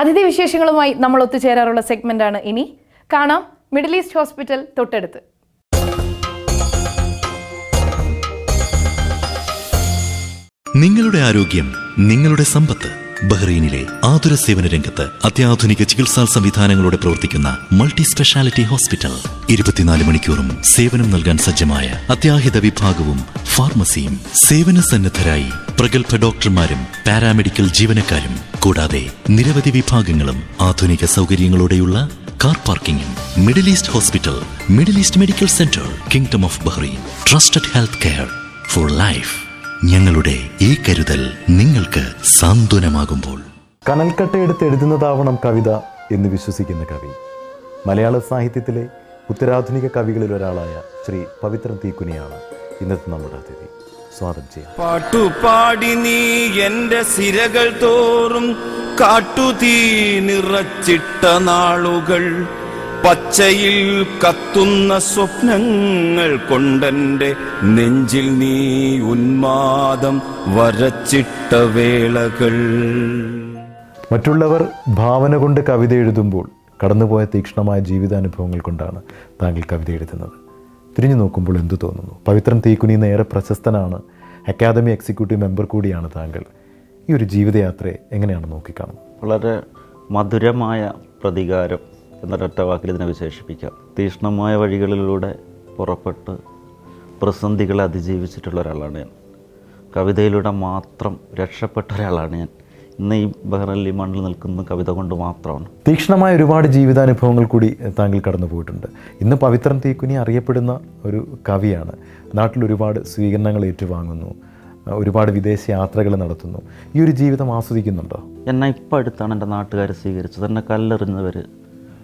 അതിഥി വിശേഷങ്ങളുമായി നമ്മൾ ഒത്തുചേരാറുള്ള സെഗ്മെന്റ് ആണ് ഇനി. കാണാം മിഡിൽ ഈസ്റ്റ് ഹോസ്പിറ്റൽ തൊട്ടടുത്ത്. നിങ്ങളുടെ ആരോഗ്യം നിങ്ങളുടെ സമ്പത്ത് ബഹ്റൈനിലെ ആതുര സേവന രംഗത്ത് അത്യാധുനിക ചികിത്സാ സംവിധാനങ്ങളോടെ പ്രവർത്തിക്കുന്ന മൾട്ടി സ്പെഷ്യാലിറ്റി ഹോസ്പിറ്റൽ. ഇരുപത്തിനാല് മണിക്കൂറും സേവനം നൽകാൻ സജ്ജമായ അത്യാഹിത വിഭാഗവും ഫാർമസിയും സേവന സന്നദ്ധരായി പ്രഗത്ഭ ഡോക്ടർമാരും പാരാമെഡിക്കൽ ജീവനക്കാരും കൂടാതെ നിരവധി വിഭാഗങ്ങളും ആധുനിക സൗകര്യങ്ങളോടെയുള്ള car പാർക്കിംഗും middle east hospital middle east medical centre kingdom of Bahrain trusted health care for life ഞങ്ങളുടെ ഈ കരുതൽ നിങ്ങൾക്ക് സാന്ത്വനമാകുമ്പോൾ. കനൽക്കട്ടയെടുത്ത് എഴുതുന്നതാവണം കവിത എന്ന് വിശ്വസിക്കുന്ന കവി. മലയാള സാഹിത്യത്തിലെ ഉത്തരാധുനിക കവികളിൽ ഒരാളായ ശ്രീ പവിത്രൻ തീക്കുനിയാണ് ഇന്നത്തെ നമ്മുടെ അതിഥി. സ്വാഗതം ചെയ്യാം. പാട്ടുപാടി നീ എന്റെ സിരകൾ തോറും കാട്ടുതീ നിറച്ചിട്ട നാളുകൾ. പച്ചയിൽ കത്തുന്ന സ്വപ്നങ്ങൾ കൊണ്ടെന്റെ നെഞ്ചിൽ നീ ഉന്മാദം വരച്ചിട്ട വേളകൾ. മറ്റുള്ളവർ ഭാവന കൊണ്ട് കവിത എഴുതുമ്പോൾ കടന്നുപോയ തീക്ഷ്ണമായ ജീവിതാനുഭവങ്ങൾ കൊണ്ടാണ് താങ്കൾ കവിത എഴുതുന്നത്. തിരിഞ്ഞു നോക്കുമ്പോൾ എന്തു തോന്നുന്നു? പവിത്രൻ തീക്കുനി ഏറെ പ്രശസ്തനാണ്. അക്കാദമി എക്സിക്യൂട്ടീവ് മെമ്പർ കൂടിയാണ് താങ്കൾ. ഈ ഒരു ജീവിതയാത്രയെ എങ്ങനെയാണ് നോക്കിക്കാണുന്നത്? വളരെ മധുരമായ പ്രതികാരം എന്നൊരൊറ്റ വാക്കിൽ ഇതിനെ വിശേഷിപ്പിക്കാം. തീഷ്ണമായ വഴികളിലൂടെ പുറപ്പെട്ട് പ്രതിസന്ധികളെ അതിജീവിച്ചിട്ടുള്ള ഒരാളാണ് ഞാൻ. കവിതയിലൂടെ മാത്രം രക്ഷപ്പെട്ട ഒരാളാണ് ഞാൻ. ഇന്ന് ഈ ബഹ്റലി മണ്ണിൽ നിൽക്കുന്ന കവിത കൊണ്ട് മാത്രമാണ്. തീക്ഷണമായ ഒരുപാട് ജീവിതാനുഭവങ്ങൾ കൂടി താങ്കൾ കടന്നു പോയിട്ടുണ്ട് ഇന്ന് പവിത്രൻ തീക്കുനി അറിയപ്പെടുന്ന ഒരു കവിയാണ്. നാട്ടിൽ ഒരുപാട് സ്വീകരണങ്ങൾ ഏറ്റുവാങ്ങുന്നു. ഒരുപാട് വിദേശ യാത്രകൾ നടത്തുന്നു. ഈ ഒരു ജീവിതം ആസ്വദിക്കുന്നുണ്ടോ? എന്നെ ഇപ്പം അടുത്താണ് എന്റെ നാട്ടുകാർ സ്വീകരിച്ചത്. എന്നെ കല്ലെറിഞ്ഞവർ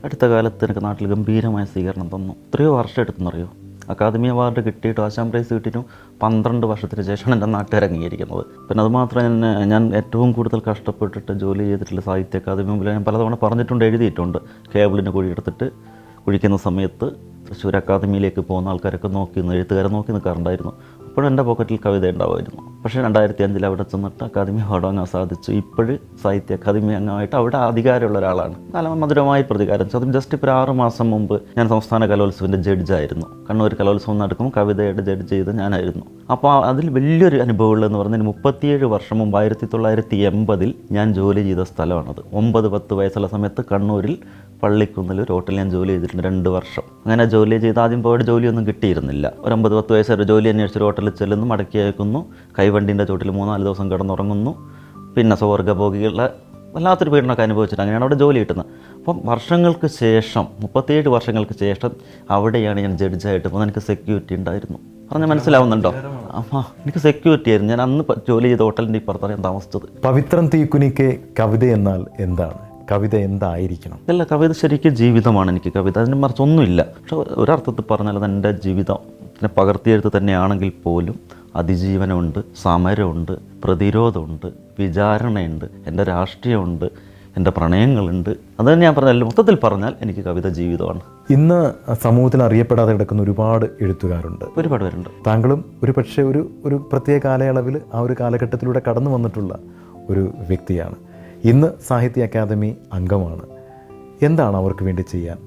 അടുത്ത കാലത്ത് എനിക്ക് നാട്ടിൽ ഗംഭീരമായ സ്വീകരണം തന്നു. എത്രയോ വർഷം എടുത്തെന്നറിയോ? അക്കാദമി അവാർഡ് കിട്ടിയിട്ടും ആശാം പ്രൈസ് കിട്ടിയിട്ടും പന്ത്രണ്ട് വർഷത്തിന് ശേഷമാണ് എന്റെ നാട്ടുകാർ അംഗീകരിക്കുന്നത് പിന്നെ അതുമാത്രം തന്നെ ഞാൻ ഏറ്റവും കൂടുതൽ കഷ്ടപ്പെട്ടിട്ട് ജോലി ചെയ്തിട്ടുള്ള സാഹിത്യ അക്കാദമി മുമ്പിൽ ഞാൻ പലതവണ പറഞ്ഞിട്ടുണ്ട് എഴുതിയിട്ടുണ്ട്. കേബിളിന് കുഴിയെടുത്തിട്ട് കുഴിക്കുന്ന സമയത്ത് തൃശ്ശൂർ അക്കാദമിയിലേക്ക് പോകുന്ന ആൾക്കാരൊക്കെ നോക്കി നിന്ന് എഴുത്തുകാരെ നോക്കി നിൽക്കാറുണ്ടായിരുന്നു. അപ്പോഴും എന്റെ പോക്കറ്റിൽ കവിത ഉണ്ടാവുമായിരുന്നു. പക്ഷേ രണ്ടായിരത്തി അഞ്ചിൽ അവിടെ ചെന്നിട്ട് അക്കാദമി അവാർഡ് വാങ്ങാൻ സാധിച്ചു ഇപ്പോഴും സാഹിത്യ അക്കാദമി അംഗമായിട്ട് അവിടെ അധികാരമുള്ള ഒരാളാണ്. നല്ല മധുരമായ പ്രതികാരം. അതും ജസ്റ്റ് ഇപ്പോൾ ആറ് മാസം മുമ്പ് ഞാൻ സംസ്ഥാന കലോത്സവത്തിന്റെ ജഡ്ജായിരുന്നു കണ്ണൂർ കലോത്സവം നടക്കും കവിതയുടെ ജഡ്ജ് ചെയ്ത് ഞാനായിരുന്നു. അപ്പോൾ അതിൽ വലിയൊരു അനുഭവമുള്ളതെന്ന് പറഞ്ഞാൽ മുപ്പത്തിയേഴ് വർഷം മുമ്പ് ആയിരത്തി തൊള്ളായിരത്തി എൺപതിൽ ഞാൻ ജോലി ചെയ്ത സ്ഥലമാണത്. ഒമ്പത് പത്ത് വയസ്സുള്ള സമയത്ത് കണ്ണൂരിൽ പള്ളിക്കുന്നിൽ ഒരു ഹോട്ടലിൽ ഞാൻ ജോലി ചെയ്തിട്ടുണ്ട് രണ്ട് വർഷം. അങ്ങനെ ജോലി ചെയ്ത് ആദ്യം പോയിട്ട് ജോലിയൊന്നും കിട്ടിയിരുന്നില്ല. ഒരു ഒമ്പത് പത്ത് വയസ്സ് ഒരു ജോലി അന്വേഷിച്ച് ഒരു ഹോട്ടലിൽ ചെല്ലുന്നു മടക്കി അയക്കുന്നു കൈവണ്ടിന്റെ ചോട്ടിൽ മൂന്നാൽ ദിവസം കിടന്നുറങ്ങുന്നു. പിന്നെ സ്വർഗഭോഗികളുടെ വല്ലാത്തൊരു പീഡനമൊക്കെ അനുഭവിച്ചിട്ട് അങ്ങനെയാണ് അവിടെ ജോലി കിട്ടുന്നത്. അപ്പം വർഷങ്ങൾക്ക് ശേഷം മുപ്പത്തിയേഴ് വർഷങ്ങൾക്ക് ശേഷം അവിടെയാണ് ഞാൻ ജഡ്ജായിട്ട് പോകുന്നത് എനിക്ക് സെക്യൂരിറ്റി ഉണ്ടായിരുന്നു. പറഞ്ഞാൽ മനസ്സിലാവുന്നുണ്ടോ? ആ എനിക്ക് സെക്യൂരിറ്റി ആയിരുന്നു. ഞാൻ അന്ന് ജോലി ചെയ്ത ഹോട്ടലിന്റെ ഇപ്പുറത്താണ് ഞാൻ താമസിച്ചത്. പവിത്രം തീക്കുനിക്ക് കവിത എന്നാൽ എന്താണ്? കവിത എന്തായിരിക്കണം? അല്ല കവിത ശരിക്കും ജീവിതമാണ് എനിക്ക് കവിത. അതിന് മറിച്ച് ഒന്നുമില്ല. പക്ഷെ ഒരർത്ഥത്തിൽ പറഞ്ഞാൽ എന്റെ ജീവിതത്തിനെ പകർത്തിയെടുത്ത് പകർത്തിയെഴുത്ത് തന്നെയാണെങ്കിൽ പോലും അതിജീവനമുണ്ട് സമരമുണ്ട് പ്രതിരോധമുണ്ട് വിചാരണയുണ്ട് എന്റെ രാഷ്ട്രീയമുണ്ട് എന്റെ പ്രണയങ്ങളുണ്ട്. അത് ഞാൻ പറഞ്ഞാൽ മൊത്തത്തിൽ പറഞ്ഞാൽ എനിക്ക് കവിത ജീവിതമാണ്. ഇന്ന് സമൂഹത്തിൽ അറിയപ്പെടാതെ കിടക്കുന്ന ഒരുപാട് എഴുത്തുകാരുണ്ട്. ഒരുപാട് പേരുണ്ട്. താങ്കളും ഒരു പക്ഷേ ഒരു ഒരു പ്രത്യേക കാലയളവിൽ ആ ഒരു കാലഘട്ടത്തിലൂടെ കടന്നു വന്നിട്ടുള്ള ഒരു വ്യക്തിയാണ്. ഇന്ന് സാഹിത്യ അക്കാദമി അംഗമാണ്. എന്താണ് അവർക്ക് വേണ്ടി ചെയ്യാൻ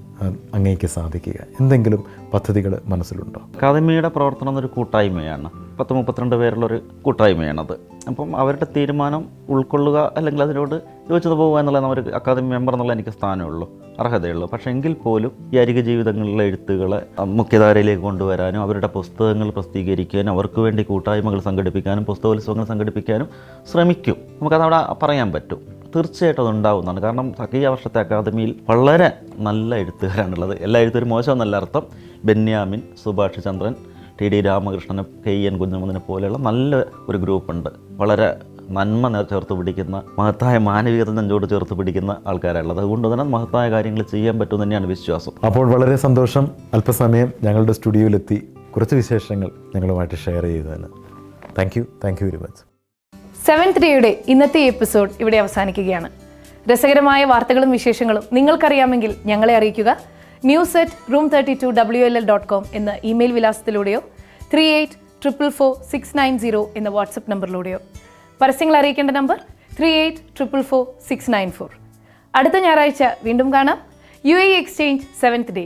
അങ്ങേക്ക് സാധിക്കുക? എന്തെങ്കിലും പദ്ധതികൾ മനസ്സിലുണ്ടോ? അക്കാദമിയുടെ പ്രവർത്തനം എന്നൊരു കൂട്ടായ്മയാണ്. പത്ത് മുപ്പത്തിരണ്ട് പേരുള്ളൊരു കൂട്ടായ്മയാണത്. അപ്പം അവരുടെ തീരുമാനം ഉൾക്കൊള്ളുക അല്ലെങ്കിൽ അതിനോട് യോജിച്ചത് പോകുക എന്നുള്ള അവർ അക്കാദമി മെമ്പർ എന്നുള്ള എനിക്ക് സ്ഥാനമുള്ളൂ അർഹതയുള്ളൂ. പക്ഷേ എങ്കിൽ പോലും ഈ അരിക ജീവിതങ്ങളിലെ എഴുത്തുകളെ മുഖ്യധാരയിലേക്ക് കൊണ്ടുവരാനും അവരുടെ പുസ്തകങ്ങൾ പ്രസിദ്ധീകരിക്കാനും അവർക്ക് വേണ്ടി കൂട്ടായ്മകൾ സംഘടിപ്പിക്കാനും പുസ്തകോത്സവങ്ങൾ സംഘടിപ്പിക്കാനും ശ്രമിക്കും. നമുക്കതവിടെ പറയാൻ പറ്റും. തീർച്ചയായിട്ടും അതുണ്ടാവുന്നതാണ് കാരണം ഈ വർഷത്തെ അക്കാദമിയിൽ വളരെ നല്ല എഴുത്തുകാരാണുള്ളത്. എല്ലാ എഴുത്തുകാരും മോശമെന്നല്ല അർത്ഥം. ബെന്യാമിൻ സുഭാഷ് ചന്ദ്രൻ ടി ഡി രാമകൃഷ്ണനെ കെ എൻ കുഞ്ഞമ്മദിനെ പോലെയുള്ള നല്ല ഒരു ഗ്രൂപ്പുണ്ട്. വളരെ നന്മ നേർ ചേർത്ത് പിടിക്കുന്ന മഹത്തായ മാനവികത നെഞ്ചോട് ചേർത്ത് പിടിക്കുന്ന ആൾക്കാരുള്ളത് അതുകൊണ്ട് തന്നെ മഹത്തായ കാര്യങ്ങൾ ചെയ്യാൻ പറ്റും തന്നെയാണ് വിശ്വാസം. അപ്പോൾ വളരെ സന്തോഷം. അല്പസമയം ഞങ്ങളുടെ സ്റ്റുഡിയോയിലെത്തി കുറച്ച് വിശേഷങ്ങൾ ഞങ്ങളുമായിട്ട് ഷെയർ ചെയ്തതിന്. Thank you. Thank you very much. Seven ത്രീയുടെ ഇന്നത്തെ എപ്പിസോഡ് ഇവിടെ അവസാനിക്കുകയാണ്. രസകരമായ വാർത്തകളും വിശേഷങ്ങളും നിങ്ങൾക്കറിയാമെങ്കിൽ ഞങ്ങളെ അറിയിക്കുക. News at room thirty two W L L dot com എന്ന email വിലാസത്തിലൂടെയോ three eight triple four six nine zero എന്ന വാട്സപ്പ് നമ്പറിലൂടെയോ. പരസ്യങ്ങൾ അറിയിക്കേണ്ട number three eight triple four six nine four. അടുത്ത ഞായറാഴ്ച വീണ്ടും കാണാം. U A exchange seventh day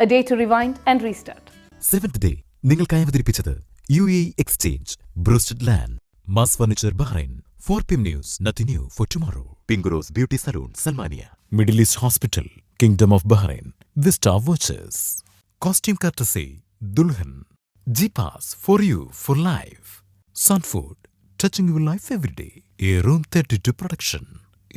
a day to rewind and restart. Seventh day നിങ്ങൾക്കായി അവതരിപ്പിച്ചത് U A exchange broasted land. Mass furniture Bahrain four P M news നത്തി new for tomorrow pink rose beauty salon Salmaniya middle east hospital kingdom of Bahrain vista vouchers costume courtesy Dulhan G pass for you for life sun food touching your life every day a room thirty two production